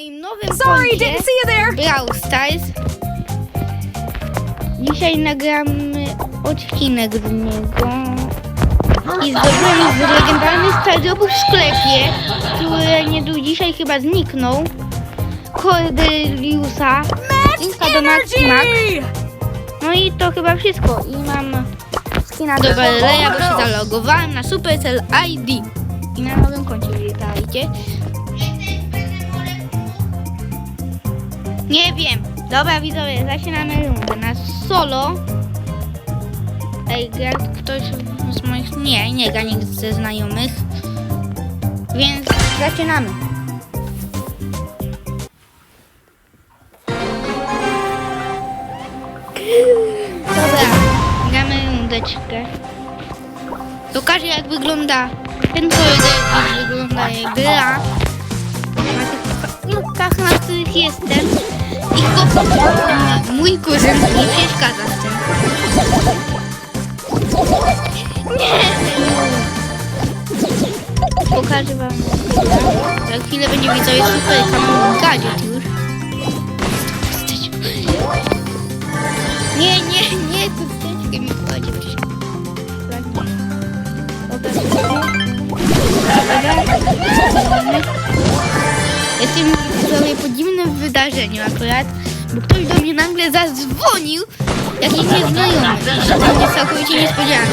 moim nowym Sorry, didn't see you there. Brawl Stars. Dzisiaj nagramy odcinek z niego. I zdobyłem z legendarnych stardropów w sklepie, które nie do dzisiaj chyba zniknął. Cordeliusa, Inka do Maxi Max. No i to chyba wszystko. I mam skina do Barleya, bo się zalogowałem na Supercell ID. I na nowym koncie witajcie. Nie wiem. Dobra widzowie, zaczynamy rundę na solo. Ej, gra ktoś z moich... Nie, nie gra nikt ze znajomych. Więc zaczynamy. Dobra, gramy rundeczkę. Pokażę jak wygląda ten korytarz, jak wygląda jak gra. Na tych nokach, na których jestem. Mój kuzyn mi przeszkadza w tym. Nie! Pokażę wam. Za chwilę będzie widzowie super tam gadżet już. Nie, nie, nie, tu wsteczkę mi kładzie przecież. Jestem sobie po dziwnym wydarzeniu akurat, bo ktoś do mnie nagle zadzwonił, jakiś nieznajomy. To jest całkowicie niespodziane.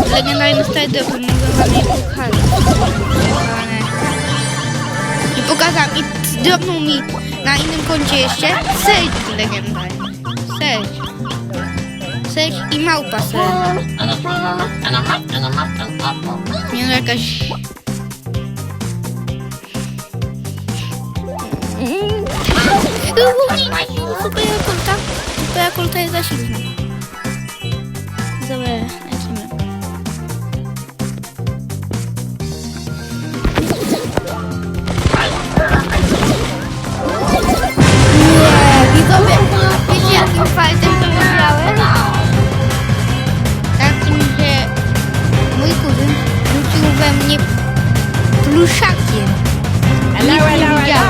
Otwieram legendarny mogę wam je pokazać. I pokazałam i dropnął mi na innym koncie jeszcze Sage legendarny. Sage. Sage i małpa Sage. Nie no jakaś... Super Jakolta. Super Jakolta jest za silna. Dobra, lecimy. Nie, widzowie, wiecie jakim fajtem to wygrałem? Takim, że mój kuzyn rzucił we mnie pluszakiem. Nic nie widziałem.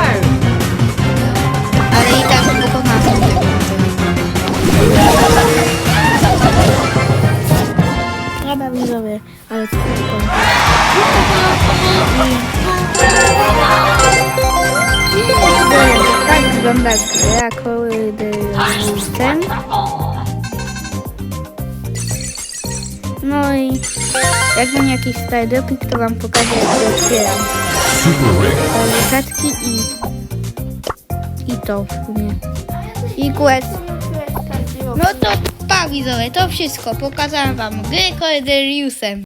Tak wygląda gra Corridorem. No i jak będzie jakiś stardropik, to wam pokażę jak go otwieram. Rzadki i i to w sumie. I quest. No to pa widzowie, to wszystko. Pokazałem wam grę Cordeliusem.